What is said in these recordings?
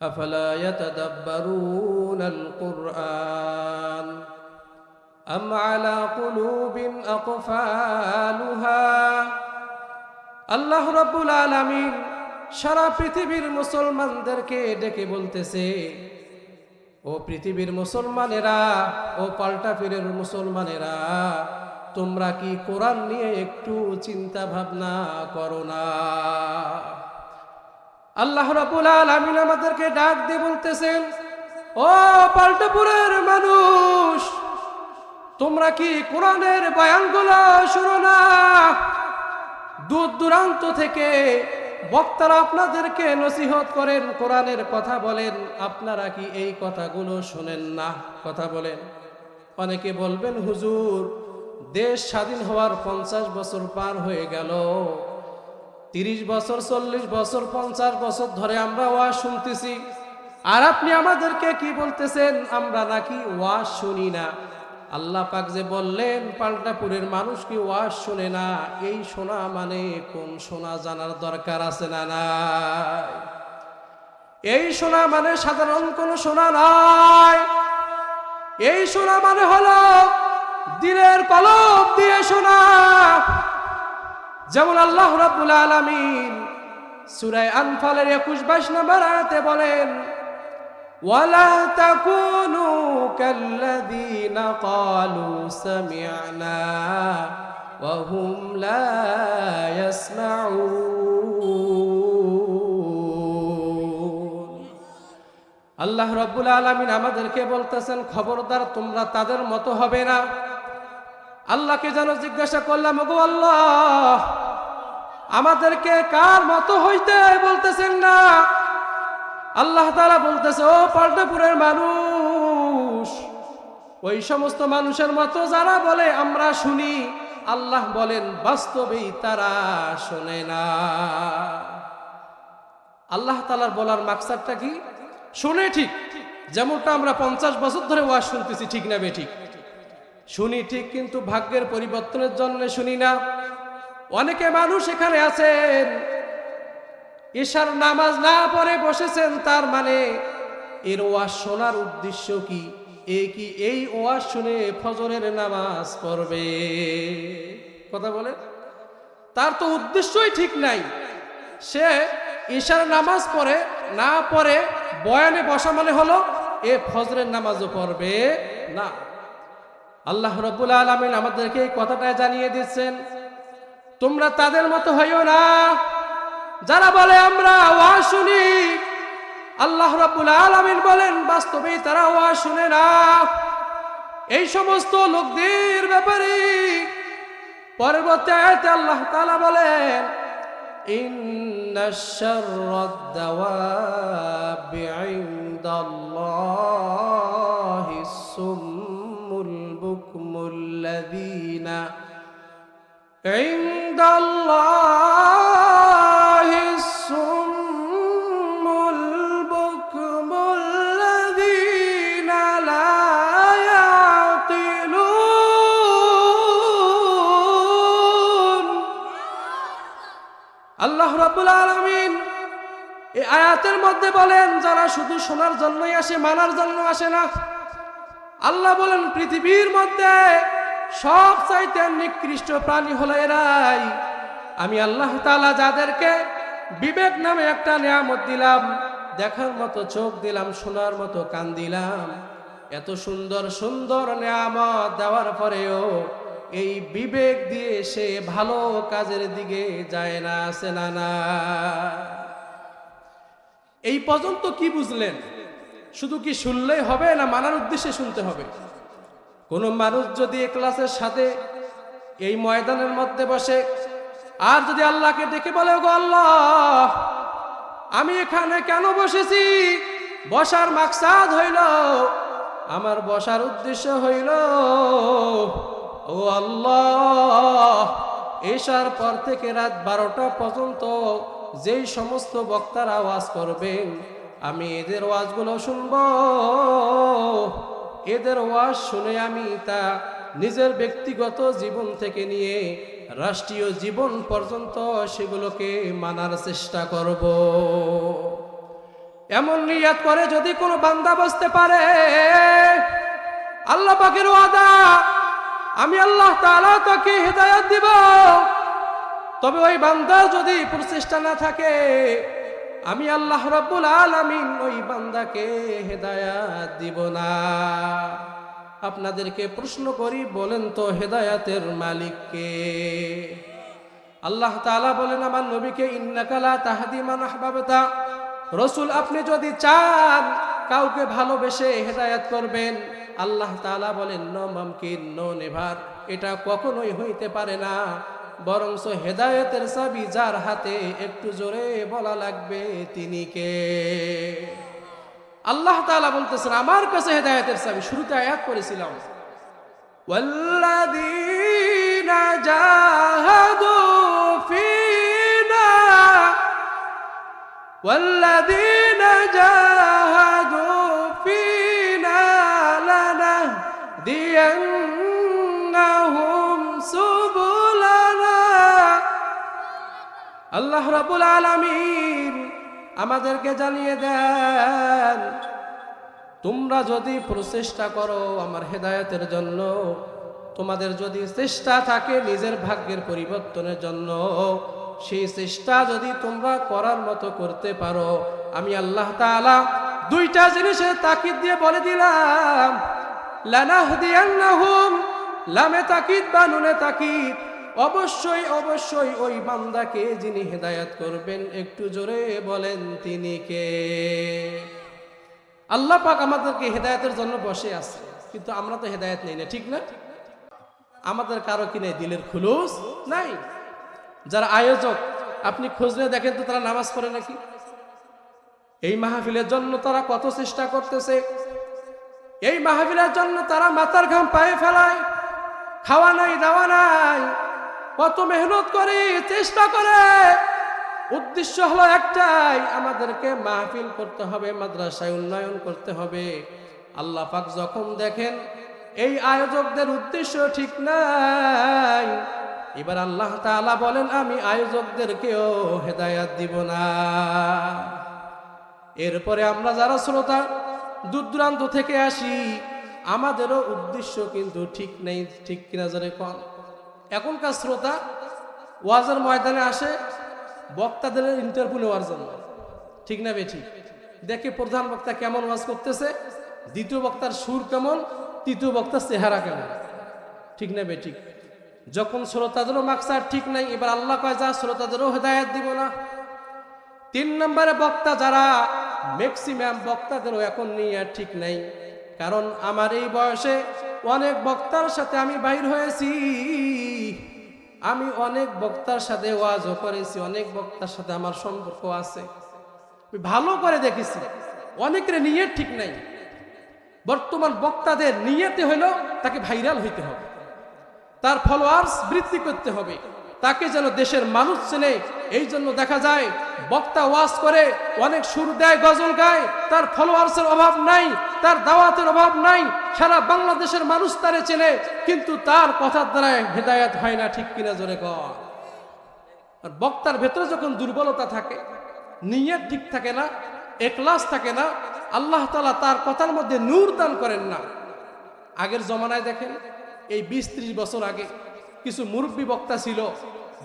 أفلا يتدبرون القرآن أم على قلوب أقفالها আল্লাহ রব্বুল আলামিন সারা পৃথিবীর মুসলমানদেরকে ডেকে বলতেছে ও পৃথিবীর মুসলমানেরা ও পাল্টা পীরের মুসলমানেরা তোমরা কি কোরআন নিয়ে একটু চিন্তা ভাবনা করো না আল্লাহ রাবুল আলামিন আমাদেরকে ডাক দিয়ে বলতেছেন, ও পাল্টাপুরের মানুষ, তোমরা কি কোরআনের বয়ানগুলো শুনো না? দূর দূরান্ত থেকে বক্তারা আপনাদেরকে নসিহত করেন, কোরআনের কথা বলেন। আপনারা কি এই কথাগুলো শোনেন না? কথা বলেন। অনেকে বলবেন, হুজুর, দেশ স্বাধীন হওয়ার পঞ্চাশ বছর পার হয়ে গেল। তিরিশ বছর, চল্লিশ বছর, পঞ্চাশ বছর ধরে আমরা ওয়াজ শুনতেছি। আর আপনি আমাদেরকে কি বলতেছেন? আমরা নাকি ওয়াজ শুনি না। আল্লাহ পাক যে বললেন, পাল্টাপুরের মানুষ কি ওয়াজ শোনে না? এই শোনা মানে কোন শোনা জানার দরকার আছে না নাই? এই শোনা মানে সাধারণ কোন শোনা নয় এই শোনা মানে হলো দিলের কলম দিয়ে শোনা। যেমন আল্লাহ রাব্বুল আলামিন সূরা আনফালের 21 22 নম্বর আয়াতে বলেন আল্লাহ রাব্বুল আলামিন আমাদেরকে বলতেছেন, খবরদার তোমরা তাদের মতো হবে না। আল্লাহকে যেন জিজ্ঞাসা করলাম গো আল্লাহ, আমাদেরকে কার মতো হইতে বলতেছেন না? আল্লাহ তারা বলতেছে, ও পাল্টাপুরের মানুষ, ওই সমস্ত মানুষের মতো যারা বলে, আমরা শুনি। আল্লাহ বলেন, বাস্তবেই তারা শোনে না। আল্লাহ তালার বলার মাকসাদটা কি? শুনে ঠিক, যেমনটা আমরা পঞ্চাশ বছর ধরে ওয়াজ শুনতেছি, ঠিক না বে ঠিক? শুনি ঠিক কিন্তু ভাগ্যের পরিবর্তনের জন্য শুনি না। অনেকে মানুষ এখানে আছেন, ঈশার নামাজ না পড়ে বসেছেন, তার মানে এর ওয়াজ শোনার উদ্দেশ্য কি? এ কি এই ওয়াজ শুনে ফজরের নামাজ পড়বে? কথা বলে? তার তো উদ্দেশ্যই ঠিক নাই। সে ঈশার নামাজ পড়ে, না পড়ে বয়ানে বসা মানে হলো এ ফজরের নামাজও পড়বে, না। আল্লাহ রবুল আলমিন আমাদেরকে এই কথাটা জানিয়ে দিচ্ছেন, তোমরা তাদের মতো হইও না। যারা বলে আমরা ওয়া শুনি, আল্লাহ রবুল আলমিন বলেন, বাস্তবেই তারা ওয়া শুনে না। এই সমস্ত লোকদের ব্যাপারে পরবর্তী আল্লাহ তালা বলেন ইন্নাশার দাওয়াবি ইনদাল্লাহ। عند الله الصم البكم الذين لا يعقلون আল্লাহ রাব্বুল আলামিন এই আয়াতের মধ্যে বলেন যারা শুধু শোনার জন্যই আসে মানার জন্য আসে না আল্লাহ বলেন পৃথিবীর মধ্যে সব চাইতে নিকৃষ্ট প্রাণী হলো এরাই। আমি আল্লাহ তালা যাদেরকে বিবেক নামে একটা নিয়ামত দিলাম, দেখার মতো চোখ দিলাম, শোনার মতো কান দিলাম। এত সুন্দর সুন্দর নিয়ামত দেওয়ার পরেও এই বিবেক দিয়ে সে ভালো কাজের দিকে যায় না, আসে না না। এই পর্যন্ত কি বুঝলেন? শুধু কি শুনলেই হবে না মানার উদ্দেশ্যে শুনতে হবে? কোন মানুষ যদি ক্লাসের সাথে এই ময়দানের মধ্যে বসে, আর যদি আল্লাহকে দেখে বলে গো আল্লাহ, আমি এখানে কেন বসেছি? বসার মাকসাদ হইল, আমার বসার উদ্দেশ্য হইল, ও আল্লাহ এসার পর থেকে রাত বারোটা পর্যন্ত যেই সমস্ত বক্তারা আওয়াজ করবেন, আমি এদের ওয়াজগুলো শুনব। এদের ওয়াজ শুনে আমি তা নিজের ব্যক্তিগত জীবন থেকে নিয়ে রাষ্ট্রীয় জীবন পর্যন্ত সেগুলোকে মানার চেষ্টা করব। এমন নিয়াত করে যদি কোনো বান্দা বসতে পারে, আল্লাহ পাকের ওয়াদা, আমি আল্লাহ তাআলা তাকে হেদায়াত দিব। তবে ওই বান্দার যদি প্রচেষ্টা না থাকে আমি আল্লাহ রাব্বুল আলামিন ওই বান্দাকে হেদায়াত দিব না। আপনাদেরকে প্রশ্ন করি, বলেন তো হেদায়াতের মালিককে আল্লাহ তাআলা বলেন, আমার নবীকে ইন্নাকালা তাহাদি মান আহবাবতা। রসুল, আপনি যদি চান কাউকে ভালোবেসে হেদায়াত করবেন, আল্লাহ তাআলা বলেন, ন মামকিন, নো নেভার। এটা কখনোই হইতে পারে না। বরংস হেদায়েতের চাবি যার হাতে একটু জোরে বলা লাগবে তিনি কে আল্লাহ তাআলা বলতেছেন আমার কাছে হেদায়েতের চাবি শুরুতে আয়াত করেছিলাম والذين جاهدوا فينا والذين আল্লাহ রাবুল আলামিন আমাদেরকে জানিয়ে দেন, তোমরা যদি প্রচেষ্টা করো আমার হেদায়তের জন্য, তোমাদের যদি চেষ্টা থাকে নিজের ভাগ্যের পরিবর্তনের জন্য, সেই চেষ্টা যদি তোমরা করার মতো করতে পারো, আমি আল্লাহ তাআলা দুইটা জিনিসের তাকিদ দিয়ে বলে দিলাম। লানাহ লানাহদিয়ান্নাহুম লামে তাকিদ বা নুনে তাকিদ। অবশ্যই অবশ্যই ওই বান্দাকে যিনি হেদায়াত করবেন, একটু জোরে বলেন, তিনি কে? আল্লাহ পাক আমাদেরকে হেদায়তের জন্য বসে আছে, কিন্তু আমরা তো হেদায়েত নেই না, ঠিক না? আমাদের কারও কি নেই? দিলের খুলুস নাই। যারা আয়োজক, আপনি খোঁজ নিয়ে দেখেন তো তারা নামাজ পড়ে নাকি? এই মাহফিলের জন্য তারা কত চেষ্টা করতেছে? এই মাহফিলের জন্য তারা মাথার ঘাম পায়ে ফেলায়। খাওয়া নাই, দাওয়া নাই। কত মেহনত করে, চেষ্টা করে। উদ্দেশ্য হলো একটাই, আমাদেরকে মাহফিল করতে হবে, মাদ্রাসায় উন্নয়ন করতে হবে। আল্লাহ পাক যখন দেখেন এই আয়োজকদের উদ্দেশ্য ঠিক নাই, এবার আল্লাহ তাআলা বলেন, আমি আয়োজকদেরকেও হেদায়াত দিব না। এরপরে আমরা যারা শ্রোতা দূর দূরান্ত থেকে আসি, আমাদেরও উদ্দেশ্য কিন্তু ঠিক নেই, ঠিক কিনা যারে কন এখনকার শ্রোতা ওয়াজের ময়দানে আসে, বক্তাদের ইন্টারভিউ নেওয়ার জন্য। ঠিক না বেঠিক দেখে প্রধান বক্তা কেমন ওয়াজ করতেছে, দ্বিতীয় বক্তার সুর কেমন, তৃতীয় বক্তার চেহারা কেমন। ঠিক না বেঠিক যখন শ্রোতাদেরও মাকসার ঠিক নাই, এবার আল্লাহ কয়, যা শ্রোতাদেরও হেদায়াত দিব না। তিন নম্বরে বক্তা যারা ম্যাক্সিমাম বক্তাদেরও এখন নিয়ে ঠিক নাই। কারণ আমার এই বয়সে অনেক বক্তার সাথে আমি বাইর হয়েছি। আমি অনেক বক্তার সাথে ওয়াজও করেছি, অনেক বক্তার সাথে আমার সম্পর্ক আছে। ভালো করে দেখেছি, অনেকের নিয়ে ঠিক নাই। বর্তমান বক্তাদের নিয়েতে হইল তাকে ভাইরাল হইতে হবে। তার ফলোয়ার্স বৃদ্ধি করতে হবে। তাকে যেন দেশের মানুষ চেনে। এই জন্য দেখা যায়, বক্তা ওয়াজ করে, অনেক সুর দেয়, গজল গায়। তার ফলোয়ার্সের অভাব নাই, তার দাওয়াতের অভাব নাই। সারা বাংলাদেশের মানুষ তারে চেনে, কিন্তু তার কথার দ্বারা হেদায়াত হয় না, ঠিক কিনা জোরে কর। আর বক্তার ভেতরে যখন দুর্বলতা থাকে, নিয়ত ঠিক থাকে না একলাস থাকে না, আল্লাহ তালা তার কথার মধ্যে নূর দান করেন না। আগের জমানায় দেখেন, এই বিশ ত্রিশ বছর আগে কিছু মুরব্বী বক্তা ছিল,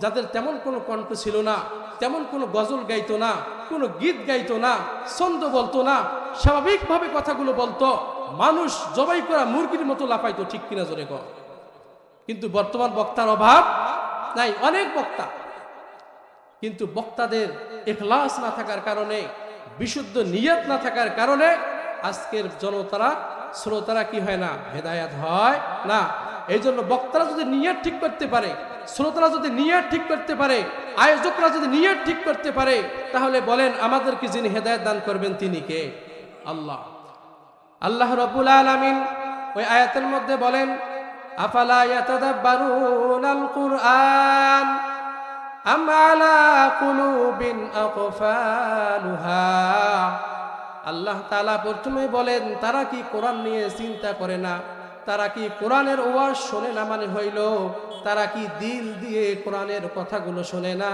যাদের তেমন কোনো কণ্ঠ ছিল না, তেমন কোনো গজল গাইতো না, কোনো গীত গাইতো না, ছন্দ বলতো না, স্বাভাবিকভাবে কথাগুলো বলতো, মানুষ জবাই করা মুরগির মতো লাফাইতো, ঠিক কিনা জোরে কর কিন্তু বর্তমান বক্তার অভাব নাই, অনেক বক্তা। কিন্তু বক্তাদের এখলাস না থাকার কারণে, বিশুদ্ধ নিয়ত না থাকার কারণে, আজকের জনতারা, শ্রোতারা কি হয় না হেদায়াত হয় না। এই জন্য বক্তারা যদি নিয়ত ঠিক করতে পারে, শ্রোতারা যদি নিয়ত ঠিক করতে পারে, আয়োজকরা যদি নিয়ত ঠিক করতে পারে, তাহলে বলেন, আমাদেরকে যিনি হেদায়ত দান করবেন তিনি কে? আল্লাহ। আল্লাহ রব্বুল আলামিন ওই আয়াতের মধ্যে বলেন, আফালা কুরআন আল্লাহ তাআলা প্রথমে বলেন, তারা কি কোরআন নিয়ে চিন্তা করে না? তারা কি কোরআনের ওয়াজ শোনে না মানে হইল? তারা কি দিল দিয়ে কোরআনের কথাগুলো শোনে না?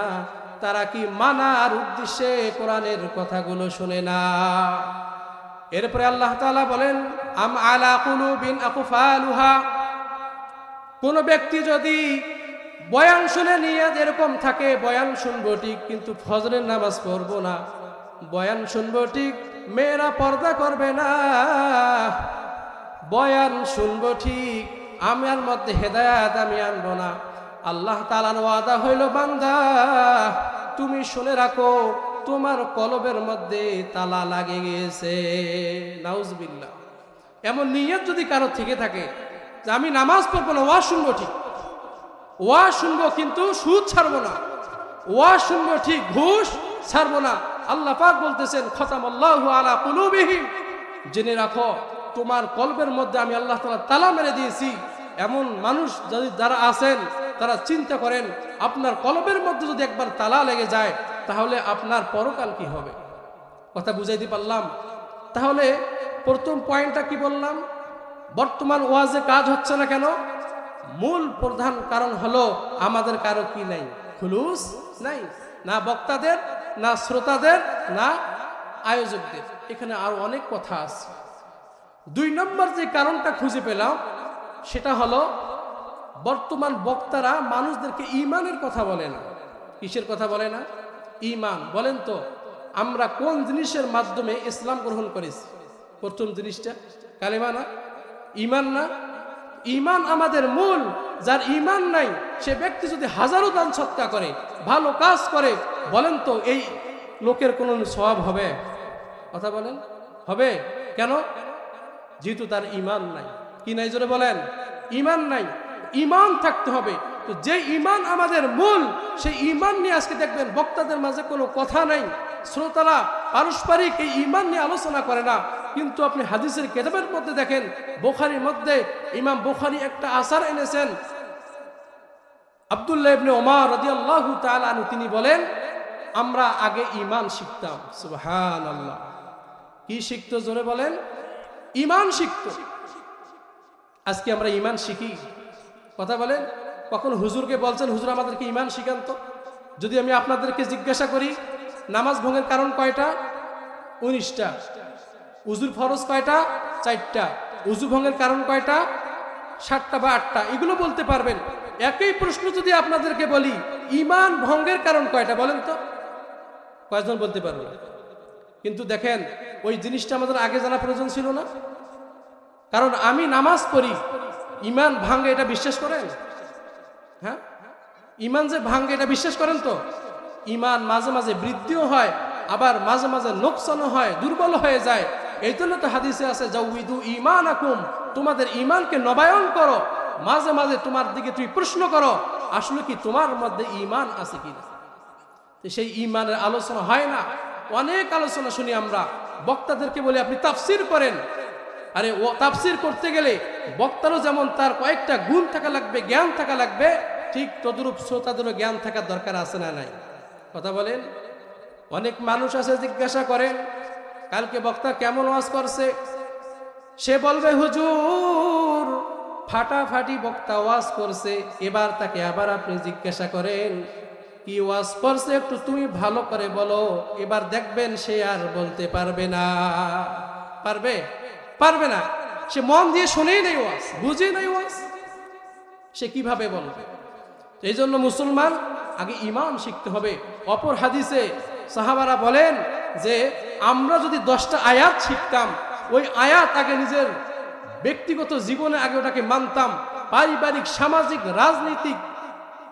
তারা কি মানার উদ্দেশ্যে কোরআনের কথাগুলো শোনে না? এরপরে আল্লাহ তাআলা বলেন, আম আলা কুলুবিন আকফালুহা? কোন ব্যক্তি যদি বয়ান শুনে নিয়ে এরকম থাকে, বয়ান শুনব ঠিক, কিন্তু ফজরের নামাজ পড়ব না। বয়ান শুনব ঠিক, মেয়েরা পর্দা করবে না। বয়ান শুনব ঠিক আমার মধ্যে হেদায়াত আমি আনব না। আল্লাহ তালার ওয়াদা হইল, বান্দা, তুমি শুনে রাখো, তোমার কলবের মধ্যে তালা লাগে গেছে। নাউজবিল্লাহ। এমন নিয়ত যদি কারও থেকে থাকে, যে আমি নামাজ পড়ব না, ওয়াজ শুনব ঠিক। ওয়াজ শুনব কিন্তু সুদ ছাড়বো না। ওয়াজ শুনব ঠিক, ঘুষ ছাড়বো না। আল্লাহ পাক বলতেছেন খতাম আল্লাহ আলা কুলুবিহিম। জেনে রাখো তোমার কলবের মধ্যে আমি আল্লাহ তালা তালা মেরে দিয়েছি। এমন মানুষ যদি যারা আছেন, তারা চিন্তা করেন, আপনার কলবের মধ্যে যদি একবার তালা লেগে যায়, তাহলে আপনার পরকাল কি হবে? কথা বুঝাইতে পারলাম? তাহলে প্রথম পয়েন্টটা কি বললাম? বর্তমান ওয়াজে কাজ হচ্ছে না কেন? মূল প্রধান কারণ হলো, আমাদের কারও কি নাই? খুলুস নাই? না বক্তাদের, না শ্রোতাদের, না আয়োজকদের। এখানে আরও অনেক কথা আছে। দুই নম্বর যে কারণটা খুঁজে পেলাম, সেটা হলো বর্তমান বক্তারা মানুষদেরকে ইমানের কথা বলে না। কিসের কথা বলে না? ইমান। বলেন তো, আমরা কোন জিনিসের মাধ্যমে ইসলাম গ্রহণ করেছি? প্রথম জিনিসটা, কালেমা না? ইমান না? ইমান আমাদের মূল, যার ইমান নাই, সে ব্যক্তি যদি হাজারো দান সৎকা করে, ভালো কাজ করে, বলেন তো এই লোকের কোনো স্বভাব হবে? কথা বলেন? হবে? কেন? যেহেতু তার ইমান নাই। কি নাই জোরে বলেন? ইমান নাই। ইমান থাকতে হবে। তো যে ইমান আমাদের মূল, সেই ইমান নিয়ে আজকে দেখবেন বক্তাদের মাঝে কোনো কথা নাই। শ্রোতারা পারস্পরিক এই ইমান নিয়ে আলোচনা করে না। কিন্তু আপনি হাদিসের কেতাবের মধ্যে দেখেন, বোখারির মধ্যে ইমাম বোখারি একটা আসার এনেছেন। আবদুল্লাহ ইবনে ওমর রাদিয়াল্লাহু তাআলা আনহু, তিনি বলেন, আমরা আগে ইমান শিখতাম। সুবহানাল্লাহ। কি শিখতো জোরে বলেন? ইমান শিখতো। আজকে আমরা ইমান শিখি। কথা বলেন? কখন হুজুরকে বলছেন, হুজুর, আমাদেরকে ইমান শিখান তো। যদি আমি আপনাদেরকে জিজ্ঞাসা করি, নামাজ ভঙ্গের কারণ কয়টা? উনিশটা। উজুর ফরজ কয়টা? চারটা। উজু ভঙ্গের কারণ কয়টা? সাতটা বা আটটা। এগুলো বলতে পারবেন। একই প্রশ্ন যদি আপনাদেরকে বলি, ইমান ভঙ্গের কারণ কয়টা? বলেন তো। কয়জন বলতে পারবে? কিন্তু দেখেন, ওই জিনিসটা আমাদের আগে জানা প্রয়োজন ছিল না। কারণ আমি নামাজ পড়ি, ইমান ভাঙ্গে এটা বিশ্বাস করেন? হ্যাঁ? ইমান যে ভাঙ্গে এটা বিশ্বাস করেন তো? ইমান মাঝে মাঝে বৃদ্ধিও হয়, আবার মাঝে মাঝে নোকসানও হয় দুর্বল হয়ে যায়। এই জন্য তো হাদিসে আছে, জাউইদু ইমান আকুম তোমাদের ইমানকে নবায়ন করো, মাঝে মাঝে তোমার দিকে তুমি প্রশ্ন করো, আসলে কি তোমার মধ্যে ইমান আছে কিনা? সেই ইমানের আলোচনা হয় না। অনেক আলোচনা শুনি আমরা। বক্তাদেরকে বলি, আপনি তাফসির করেন। আরে, ও তাফসির করতে গেলে বক্তারও যেমন তার কয়েকটা গুণ থাকা লাগবে, জ্ঞান থাকা লাগবে, ঠিক তদরূপ শ্রোতাদেরও জ্ঞান থাকার দরকার আছে না নাই? কথা বলেন? অনেক মানুষ আছে জিজ্ঞাসা করেন, কালকে বক্তা কেমন ওয়াজ করছে? সে বলবে, হুজুর, ফাটাফাটি বক্তা ওয়াজ করছে, এবার তাকে আবার আপনি জিজ্ঞাসা করেন। কি ওয়াজ করছে একটু তুমি ভালো করে বলো। এবার দেখবেন সে আর বলতে পারবে না। পারবে? পারবে না। সে মন দিয়ে শুনেই নেই ওয়াজ, বুঝে নেই ওয়াজ। সে কীভাবে বলবে? এই জন্য মুসলমান আগে ইমান শিখতে হবে। অপর হাদিসে সাহাবারা বলেন যে, আমরা যদি দশটা আয়াত শিখতাম, ওই আয়াত আগে নিজের ব্যক্তিগত জীবনে আগে ওটাকে মানতাম। পারিবারিক, সামাজিক, রাজনৈতিক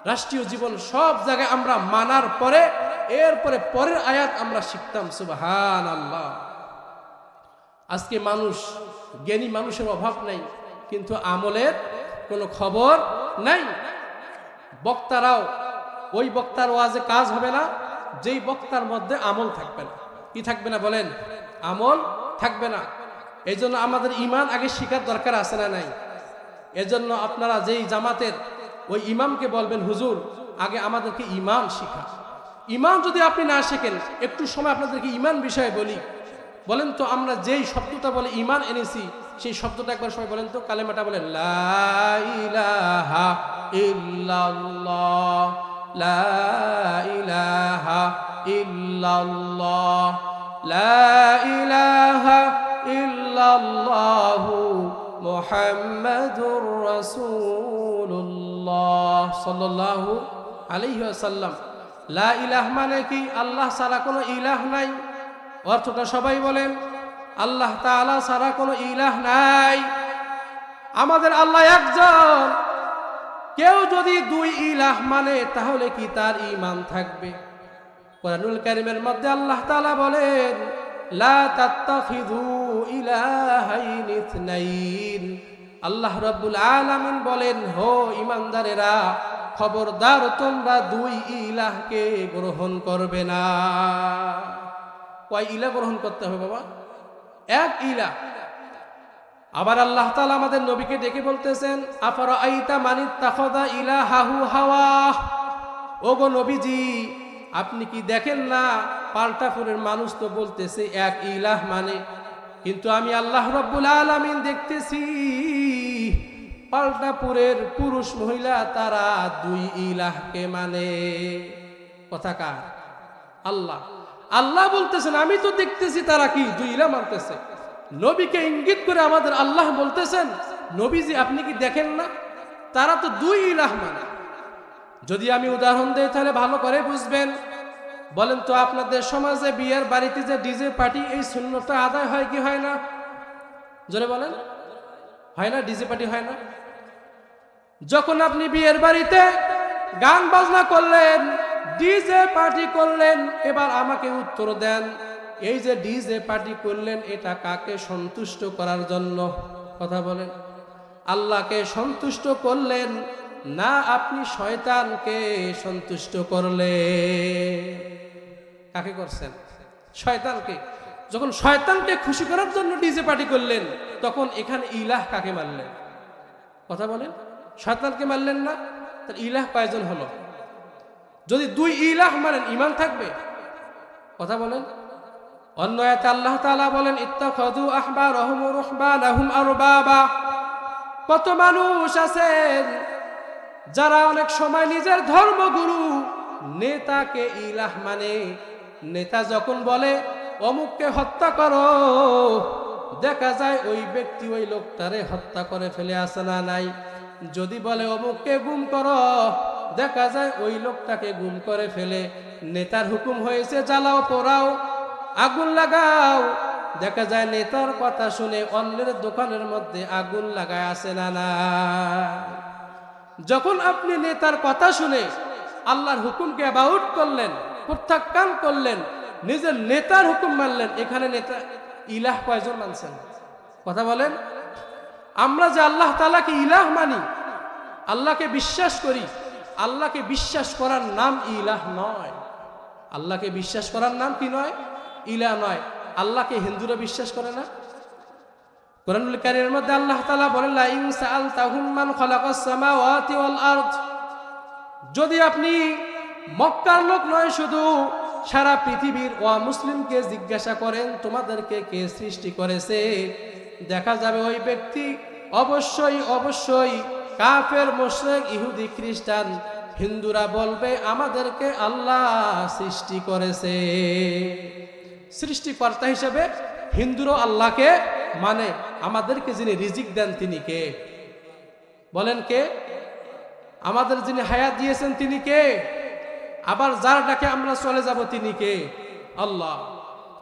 রাষ্ট্রীয় জীবন সব জায়গায় আমরা মানার পরে, এরপরে পরের আয়াত আমরা শিখতাম সুবাহান আল্লাহ আজকে মানুষ, জ্ঞানী মানুষের অভাব নাই, কিন্তু আমলের কোনো খবর নাই। বক্তারাও, ওই বক্তার ওয়াজে কাজ হবে না, যেই বক্তার মধ্যে আমল থাকবে না। কি থাকবে না বলেন? আমল থাকবে না। এই আমাদের ইমান আগে শিকার দরকার আছে না নাই? এজন্য আপনারা যেই জামাতের ওই ইমামকে বলবেন, হুজুর, আগে আমাদেরকে ইমান শিখা। ইমান যদি আপনি না শেখেন, একটু সময় আপনাদেরকে ইমান বিষয়ে বলি। বলেন তো, আমরা যেই শব্দটা বলে ইমান এনেছি, সেই শব্দটা একবার সবাই বলেন তো, কালেমাটা বলেন, লা ইলাহা ইল্লাল্লাহ, লা ইলাহা ইল্লাল্লাহ সাল্লাল্লাহু আলাইহি ওয়াসাল্লাম, লা ইলাহ মানে কি? আল্লাহ ছাড়া কোনো ইলাহ নাই। অর্থটা সবাই বলেন, আল্লাহ তাআলা ছাড়া কোনো ইলাহ নাই। আমাদের আল্লাহ একজন। কেউ যদি দুই ইলাহ মানে তাহলে কি তার ইমান থাকবে? কোরআনুল কারিমের মধ্যে আল্লাহ তালা বলেন, লা তাত্তাখিযু ইলাহাইন ইথনাইন আল্লাহ রাব্বুল আলামিন বলেন, হো ইমানদারেরা খবরদার তোমরা দুই ইলাহকে গ্রহণ করবে না। কয় ইলাহ গ্রহণ করতে হবে বাবা? এক ইলাহ। আবার আল্লাহ তাআলা আমাদের নবীকে ডেকে বলতেছেন আফারা আইতা মানিত তাখদা ইলাহাহু হাওয়া? ওগো নবীজি, আপনি কি দেখেন না পাল্টাপুরের মানুষ তো বলতেছে, এক ইলাহ মানে? কিন্তু আমি আল্লাহ রব্বুল আলামিন দেখতেছি। পাল্টাপুরের পুরুষ মহিলা, তারা দুই ইলাহকে মানে। কথা কার? আল্লাহ। আল্লাহ বলতেছেন, আমি তো দেখতেছি তারা কি? দুই ইলা মানতেছে। নবীকে ইঙ্গিত করে আমাদের আল্লাহ বলতেছেন, নবীজি, আপনি কি দেখেন না? তারা তো দুই ইলাহ মানে। যদি আমি উদাহরণ দেই, তাহলে ভালো করে বুঝবেন। বলেন তো, আপনাদের সমাজে বিয়ের বাড়িতে যে ডিজে পার্টি, এই শূন্যটা আদায় হয় কি হয় না? জোরে বলেন। হয় না, ডিজে পার্টি হয় না? যখন আপনি বিয়ের বাড়িতে গান বাজনা করলেন ডিজে পার্টি করলেন, এবার আমাকে উত্তর দেন, এই যে ডিজে পার্টি করলেন, এটা কাকে সন্তুষ্ট করার জন্য? কথা বলেন। আল্লাহকে সন্তুষ্ট করলেন না আপনি শয়তানকে সন্তুষ্ট করলে কাকে করছেন? শয়তানকে। যখন শয়তানকে খুশি করার জন্য ডিজে পার্টি করলেন, তখন এখানে ইলাহ কাকে মারলেন কথা বলেন। শয়তানকে মারলেন না, তার ইলাহ কয়জন হলো? যদি দুই ইলাহ মানেন ইমান থাকবে? কথা বলেন। অন্য আয়াতে আল্লাহ তাআলা বলেন আহবারহুম রুহবানাহুম আরবাবা। কত মানুষ আছেন যারা অনেক সময় নিজের ধর্মগুরু, নেতাকে ইলাহ মানে। নেতা যখন বলে, অমুককে হত্যা করো। দেখা যায় ওই ব্যক্তি ওই লোকটারে হত্যা করে ফেলে আসে না নাই? যদি বলে, অমুককে গুম করো, দেখা যায় ওই লোকটাকে গুম করে ফেলে। নেতার হুকুম হয়েছে, জ্বালাও, পোড়াও, আগুন লাগাও। দেখা যায় নেতার কথা শুনে অন্যের দোকানের মধ্যে আগুন লাগায় আসে না না। যখন আপনি নেতার কথা শুনে আল্লাহর হুকুমকে অ্যাবাউট করলেন, প্রত্যাখ্যান করলেন, নিজের নেতার হুকুম মানলেন, এখানে নেতা ইলাহ কয়জন মানছেন? কথা বলেন। আমরা যে আল্লাহ তালাকে ইলাহ মানি, আল্লাহকে বিশ্বাস করি, আল্লাহকে বিশ্বাস করার নাম ইলাহ নয়। আল্লাহকে বিশ্বাস করার নাম কি নয়? ইলাহ নয়। আল্লাহকে হিন্দুরা বিশ্বাস করে না? কোরআনুল মধ্যে আল্লাহ তাআলা বলেন লা ইন সাআলতাহুম মান খালাকাস সামাওয়াতি ওয়াল যদি আপনি মক্কার লোক নয়, শুধু সারা পৃথিবীর ও মুসলিমকে জিজ্ঞাসা করেন, তোমাদেরকে কে সৃষ্টি করেছে? দেখা যাবে ওই ব্যক্তি অবশ্যই অবশ্যই, কাফের, মুশরিক, ইহুদি, খ্রিস্টান, হিন্দুরা বলবে, আমাদেরকে আল্লাহ সৃষ্টি করেছে। সৃষ্টিকর্তা হিসেবে হিন্দুরও আল্লাহকে মানে আমাদেরকে যিনি রিজিক দেন তিনি কে? বলেন কে? আমাদের যিনি হায়াত দিয়েছেন তিনি কে? আবার যার ডাকে আমরা চলে যাব তিনি কে? আল্লাহ।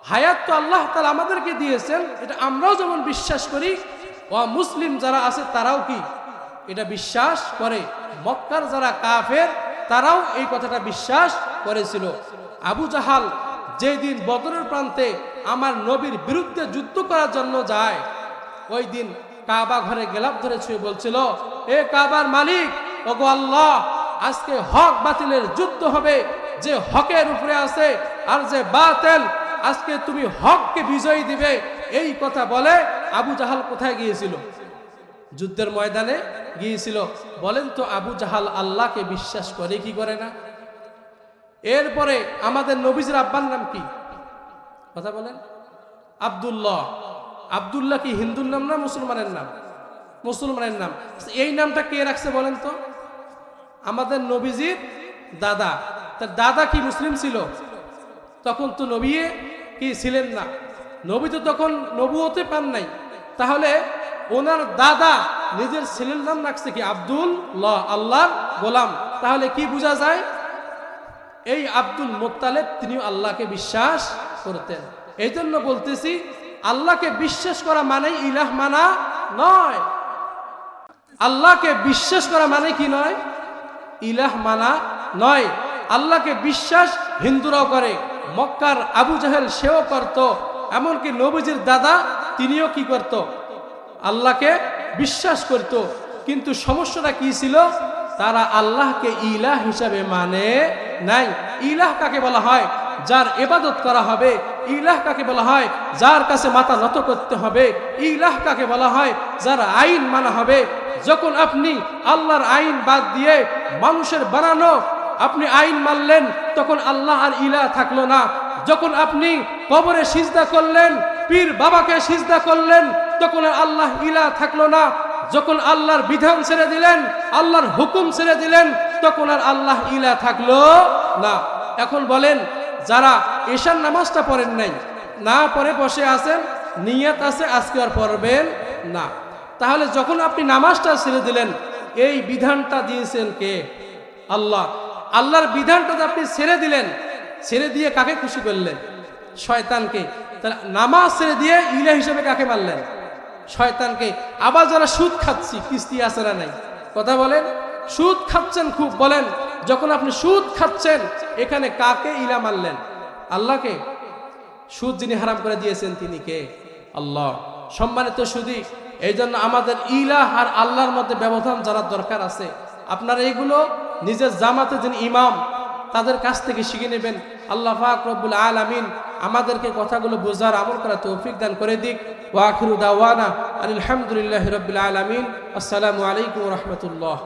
হায়াত তো আল্লাহ তালা আমাদেরকে দিয়েছেন, এটা আমরাও যেমন বিশ্বাস করি ও মুসলিম যারা আছে তারাও কি? এটা বিশ্বাস করে। মক্কার যারা কাফের, তারাও এই কথাটা বিশ্বাস করেছিল। আবু জাহাল যেদিন বদরের প্রান্তে আমার নবীর বিরুদ্ধে যুদ্ধ করার জন্য যায়, ওই দিন কাবা ঘরে গেলাপ ধরে ছুঁয়ে বলছিল, এ কাবার মালিক, ওগো আল্লাহ, আজকে হক বাতিলের যুদ্ধ হবে, যে হকের উপরে আছে আর যে বাতেল, আজকে তুমি হককে বিজয়ী দিবে। এই কথা বলে আবু জাহাল কোথায় গিয়েছিল? যুদ্ধের ময়দানে গিয়েছিল। বলেন তো, আবু জাহাল আল্লাহকে বিশ্বাস করে কি করে না? এরপরে আমাদের নবীজির আব্বার নাম কি? কথা বলেন। আব্দুল্লাহ। আব্দুল্লাহ কি হিন্দুর নাম না মুসলমানের নাম? মুসলমানের নাম। এই নামটা কে রাখছে বলেন তো? আমাদের নবীজির দাদা। তার দাদা কি মুসলিম ছিল? তখন তো নবী কি ছিলেন না। নবী তো তখন নবুয়তে পান নাই। তাহলে ওনার দাদা নিজের ছেলের নাম রাখছে কি? আব্দুল ল আল্লাহর গোলাম। তাহলে কি বোঝা যায়? এই আব্দুল মোত্তালেব তিনিও আল্লাহকে বিশ্বাস করতেন। এই জন্য বলতেছি, আল্লাহকে বিশ্বাস করা মানে ইলাহ মানা নয়। আল্লাহকে বিশ্বাস করা মানে কি নয়? ইলাহ মানা নয়। আল্লাহকে বিশ্বাস হিন্দুরাও করে, মক্কার আবু জাহেল সেও করত। এমনকি নবীজির দাদা, তিনিও কি করত? আল্লাহকে বিশ্বাস করত। কিন্তু সমস্যাটা কি ছিল? তারা আল্লাহকে ইলাহ হিসাবে মানে নাই। ইলাহ কাকে বলা হয়? যার এবাদত করা হবে। ইলাহ কাকে বলা হয়? যার কাছে মাথা নত করতে হবে। ইলাহ কাকে বলা হয়? যার আইন মানা হবে। যখন আপনি আল্লাহর আইন বাদ দিয়ে মানুষের বানানো, আপনি আইন মানলেন, তখন আল্লাহ আর ইলাহ থাকল না। যখন আপনি কবরে সিজদা করলেন, পীর বাবাকে সিজদা করলেন, তখন আল্লাহ ইলা থাকল না। যখন আল্লাহর বিধান ছেড়ে দিলেন, আল্লাহর হুকুম ছেড়ে দিলেন, তখন আর আল্লাহ ইলা থাকল না। এখন বলেন, যারা ঈশান নামাজটা পড়েন নাই, না পরে বসে আছেন, নিয়ত আছে, আজকে আর পড়বেন না। তাহলে যখন আপনি নামাজটা ছেড়ে দিলেন, এই বিধানটা দিয়েছেন কে? আল্লাহ। আল্লাহর বিধানটা আপনি ছেড়ে দিলেন ছেড়ে দিয়ে কাকে খুশি করলেন? শয়তানকে। তাহলে নামাজ ছেড়ে দিয়ে ইলা হিসেবে কাকে মারলেন? শয়তানকে। আবার যারা সুদ খাচ্ছি, কিস্তি আছে না নাই? কথা বলেন? সুদ খাচ্ছেন খুব, বলেন। যখন আপনি সুদ খাচ্ছেন, এখানে কাকে ইলা মারলেন? আল্লাহকে। সুদ যিনি হারাম করে দিয়েছেন, তিনি কে? আল্লাহ। সম্মানিত সুদি এই জন্য আমাদের ইলাহ আর আল্লাহর মধ্যে ব্যবধান জানার দরকার আছে। আপনারা এগুলো নিজের জামাতে যিনি ইমাম তাদের কাছ থেকে শিখে নেবেন। আল্লাহ ফাক রব্বুল আলামিন আমাদেরকে কথাগুলো বোঝার, আমল করা তৌফিক দান করে দিক। ওয়াখিরু দাওয়ানা আলহামদুলিল্লাহ রবিল আলমিন। আসসালামু আলাইকুম রহমতুল্লাহ।